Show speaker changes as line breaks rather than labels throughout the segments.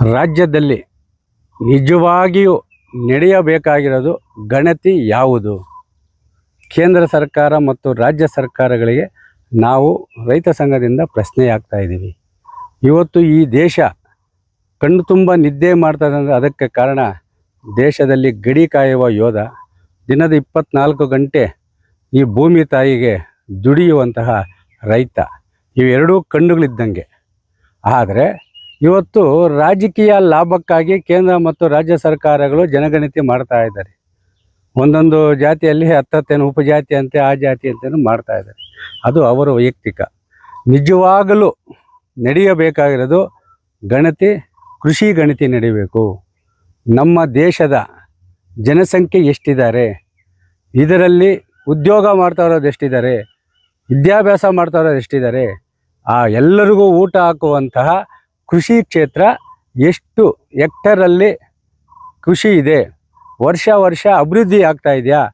ರಾಜ್ಯದಲ್ಲಿ ನಿಜವಾಗಿಯೂ ನಡೆಯಬೇಕಾಗಿರೋದು ಗಣತಿ ಯಾವುದು? ಕೇಂದ್ರ ಸರ್ಕಾರ ಮತ್ತು ರಾಜ್ಯ ಸರ್ಕಾರಗಳಿಗೆ ನಾವು ರೈತ ಸಂಘದಿಂದ ಪ್ರಶ್ನೆ ಆಗ್ತಾ ಇದ್ದೀವಿ. ಇವತ್ತು ಈ ದೇಶ ಕಣ್ಣು ತುಂಬ ನಿದ್ದೆ ಮಾಡ್ತದೆ ಅಂದರೆ ಅದಕ್ಕೆ ಕಾರಣ ದೇಶದಲ್ಲಿ ಗಡಿ ಕಾಯುವ ಯೋಧ ದಿನದ ಇಪ್ಪತ್ನಾಲ್ಕು ಗಂಟೆ ಈ ಭೂಮಿ ತಾಯಿಗೆ ದುಡಿಯುವಂತಹ ರೈತ. ಇವೆರಡೂ ಕಣ್ಣುಗಳಿದ್ದಂಗೆ. ಆದರೆ ಇವತ್ತು ರಾಜಕೀಯ ಲಾಭಕ್ಕಾಗಿ ಕೇಂದ್ರ ಮತ್ತು ರಾಜ್ಯ ಸರ್ಕಾರಗಳು ಜನಗಣತಿ ಮಾಡ್ತಾ ಇದ್ದಾರೆ. ಒಂದೊಂದು ಜಾತಿಯಲ್ಲಿ ಹತ್ತತ್ತೇನು ಉಪಜಾತಿ ಅಂತೆ, ಆ ಜಾತಿ ಅಂತೇನು ಮಾಡ್ತಾ ಇದ್ದಾರೆ. ಅದು ಅವರ ವೈಯಕ್ತಿಕ. ನಿಜವಾಗಲೂ ನಡೆಯಬೇಕಾಗಿರೋದು ಗಣತಿ, ಕೃಷಿ ಗಣತಿ ನಡೀಬೇಕು. ನಮ್ಮ ದೇಶದ ಜನಸಂಖ್ಯೆ ಎಷ್ಟಿದ್ದಾರೆ? ಇದರಲ್ಲಿ ಉದ್ಯೋಗ ಮಾಡ್ತಾ ಇರೋದು ಎಷ್ಟಿದ್ದಾರೆ? ವಿದ್ಯಾಭ್ಯಾಸ ಮಾಡ್ತಾ ಇರೋದು ಎಷ್ಟಿದ್ದಾರೆ? ಆ ಎಲ್ಲರಿಗೂ ಊಟ ಹಾಕುವಂತಹ ಕೃಷಿ ಕ್ಷೇತ್ರ ಎಷ್ಟು ಹೆಕ್ಟರಲ್ಲಿ ಕೃಷಿ ಇದೆ? ವರ್ಷ ವರ್ಷ ಅಭಿವೃದ್ಧಿ ಆಗ್ತಾ ಇದೆಯಾ?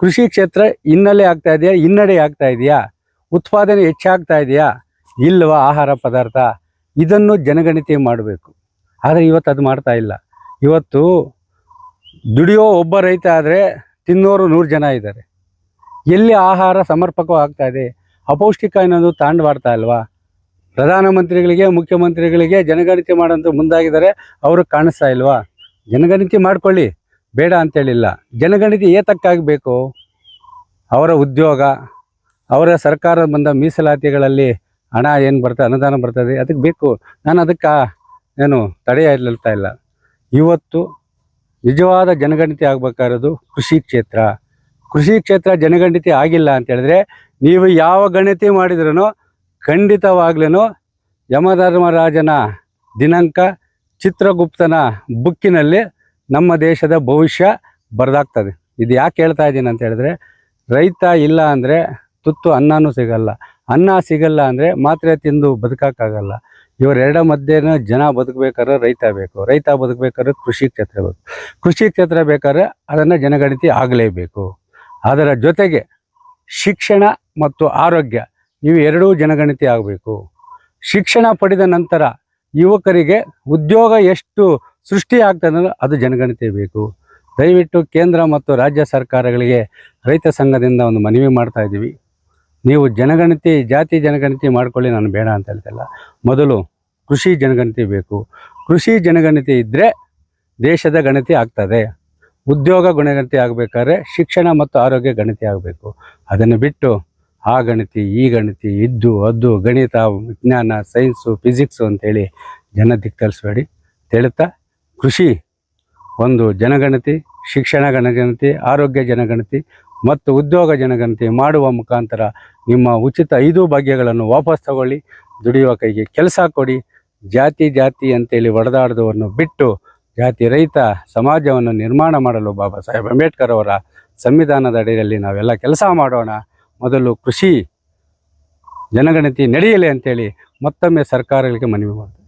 ಕೃಷಿ ಕ್ಷೇತ್ರ ಹಿನ್ನೆಲೆ ಆಗ್ತಾ ಇದೆಯಾ? ಹಿನ್ನಡೆ ಆಗ್ತಾ ಇದೆಯಾ? ಉತ್ಪಾದನೆ ಹೆಚ್ಚಾಗ್ತಾ ಇದೆಯಾ? ಇಲ್ಲವಾ ಆಹಾರ ಪದಾರ್ಥ? ಇದನ್ನು ಜನಗಣತಿ ಮಾಡಬೇಕು. ಆದರೆ ಇವತ್ತು ಅದು ಮಾಡ್ತಾ ಇಲ್ಲ. ಇವತ್ತು ದುಡಿಯೋ ಒಬ್ಬ ರೈತ ಆದರೆ ತಿನ್ನೋರು ನೂರು ಜನ ಇದ್ದಾರೆ. ಎಲ್ಲಿ ಆಹಾರ ಸಮರ್ಪಕವಾಗ್ತಾ ಇದೆ? ಅಪೌಷ್ಟಿಕ ಅನ್ನೋದು ತಾಂಡವಾಡ್ತಾ ಇಲ್ವಾ? ಪ್ರಧಾನಮಂತ್ರಿಗಳಿಗೆ, ಮುಖ್ಯಮಂತ್ರಿಗಳಿಗೆ ಜನಗಣತಿ ಮಾಡೋಂಥ ಮುಂದಾಗಿದ್ದಾರೆ. ಅವರು ಕಾಣಿಸ್ತಾ ಇಲ್ವಾ? ಜನಗಣತಿ ಮಾಡ್ಕೊಳ್ಳಿ. ಬೇಡ ಅಂತೇಳಿಲ್ಲ ಜನಗಣತಿ ಏತಕ್ಕಾಗಬೇಕು ಅವರ ಉದ್ಯೋಗ, ಅವರ ಸರ್ಕಾರ ಬಂದ ಮೀಸಲಾತಿಗಳಲ್ಲಿ ಹಣ ಏನು ಬರ್ತದೆ ಅನುದಾನ ಬರ್ತದೆ, ಅದಕ್ಕೆ ಬೇಕು. ನಾನು ಅದಕ್ಕೆ ಏನು ತಡೆಯ ಹೇಳ್ತಾ ಇಲ್ಲ. ಇವತ್ತು ನಿಜವಾದ ಜನಗಣತಿ ಆಗಬೇಕಾಗಿರೋದು ಕೃಷಿ ಕ್ಷೇತ್ರ. ಕೃಷಿ ಕ್ಷೇತ್ರ ಜನಗಣತಿ ಆಗಿಲ್ಲ ಅಂತೇಳಿದ್ರೆ ನೀವು ಯಾವ ಗಣತಿ ಮಾಡಿದ್ರೂ ಖಂಡಿತವಾಗ್ಲೂ ಯಮಧರ್ಮರಾಜನ ದಿನಾಂಕ ಚಿತ್ರಗುಪ್ತನ ಬುಕ್ಕಿನಲ್ಲಿ ನಮ್ಮ ದೇಶದ ಭವಿಷ್ಯ ಬರೆದಾಗ್ತದೆ. ಇದು ಯಾಕೆ ಹೇಳ್ತಾ ಇದ್ದೀನಿ ಅಂತ ಹೇಳಿದ್ರೆ, ರೈತ ಇಲ್ಲ ಅಂದರೆ ತುತ್ತು ಅನ್ನನೂ ಸಿಗಲ್ಲ. ಅನ್ನ ಸಿಗಲ್ಲ ಅಂದರೆ ಮಾತ್ರೆ ತಿಂದು ಬದುಕೋಕ್ಕಾಗಲ್ಲ. ಇವರೆರಡ ಮಧ್ಯೆನೂ ಜನ ಬದುಕಬೇಕಾದ್ರೆ ರೈತ ಬೇಕು. ರೈತ ಬದುಕಬೇಕಾದ್ರೆ ಕೃಷಿ ಕ್ಷೇತ್ರ ಬೇಕು. ಕೃಷಿ ಕ್ಷೇತ್ರ ಬೇಕಾದ್ರೆ ಅದನ್ನು ಜನಗಣತಿ ಆಗಲೇಬೇಕು. ಅದರ ಜೊತೆಗೆ ಶಿಕ್ಷಣ ಮತ್ತು ಆರೋಗ್ಯ ಇವು ಎರಡೂ ಜನಗಣತಿ ಆಗಬೇಕು. ಶಿಕ್ಷಣ ಪಡೆದ ನಂತರ ಯುವಕರಿಗೆ ಉದ್ಯೋಗ ಎಷ್ಟು ಸೃಷ್ಟಿ ಅನ್ನೋದು ಅದು ಜನಗಣತಿ ಬೇಕು. ದಯವಿಟ್ಟು ಕೇಂದ್ರ ಮತ್ತು ರಾಜ್ಯ ಸರ್ಕಾರಗಳಿಗೆ ರೈತ ಸಂಘದಿಂದ ಒಂದು ಮನವಿ ಮಾಡ್ತಾ ಇದ್ದೀವಿ. ನೀವು ಜನಗಣತಿ, ಜಾತಿ ಜನಗಣತಿ ಮಾಡ್ಕೊಳ್ಳಿ, ನಾನು ಬೇಡ ಅಂತ ಹೇಳ್ತಿಲ್ಲ. ಮೊದಲು ಕೃಷಿ ಜನಗಣತಿ ಬೇಕು. ಕೃಷಿ ಜನಗಣತಿ ಇದ್ದರೆ ದೇಶದ ಗಣತಿ ಆಗ್ತದೆ. ಉದ್ಯೋಗ ಗುಣಗಣತಿ ಆಗಬೇಕಾದ್ರೆ ಶಿಕ್ಷಣ ಮತ್ತು ಆರೋಗ್ಯ ಗಣತಿ ಆಗಬೇಕು. ಅದನ್ನು ಬಿಟ್ಟು ಆ ಗಣತಿ, ಈ ಗಣತಿ, ಇದ್ದು ಅದು ಗಣಿತ, ವಿಜ್ಞಾನ ಸೈನ್ಸು ಫಿಸಿಕ್ಸು ಅಂತೇಳಿ ಜನ ದಿಕ್ಕರಿಸ್ಬೇಡಿ ತಿಳಿತಾ? ಕೃಷಿ, ಒಂದು ಜನಗಣತಿ, ಶಿಕ್ಷಣ ಜನಗಣತಿ, ಆರೋಗ್ಯ ಜನಗಣತಿ ಮತ್ತು ಉದ್ಯೋಗ ಜನಗಣತಿ ಮಾಡುವ ಮುಖಾಂತರ ನಿಮ್ಮ ಉಚಿತ ಐದು ಭಾಗ್ಯಗಳನ್ನು ವಾಪಸ್ ತಗೊಳ್ಳಿ. ದುಡಿಯುವ ಕೈಗೆ ಕೆಲಸ ಕೊಡಿ. ಜಾತಿ ಜಾತಿ ಅಂತೇಳಿ ಒಡೆದಾಡದವನ್ನು ಬಿಟ್ಟು ಜಾತಿ ರಹಿತ ಸಮಾಜವನ್ನು ನಿರ್ಮಾಣ ಮಾಡಲು ಬಾಬಾ ಸಾಹೇಬ್ ಅಂಬೇಡ್ಕರ್ ಅವರ ಸಂವಿಧಾನದ ಅಡಿಯಲ್ಲಿ ನಾವೆಲ್ಲ ಕೆಲಸ ಮಾಡೋಣ. ಮೊದಲು ಕೃಷಿ ಜನಗಣತಿ ನಡೆಯಲಿ ಅಂತೇಳಿ ಮತ್ತೊಮ್ಮೆ ಸರ್ಕಾರಗಳಿಗೆ ಮನವಿ ಮಾಡ್ತಾರೆ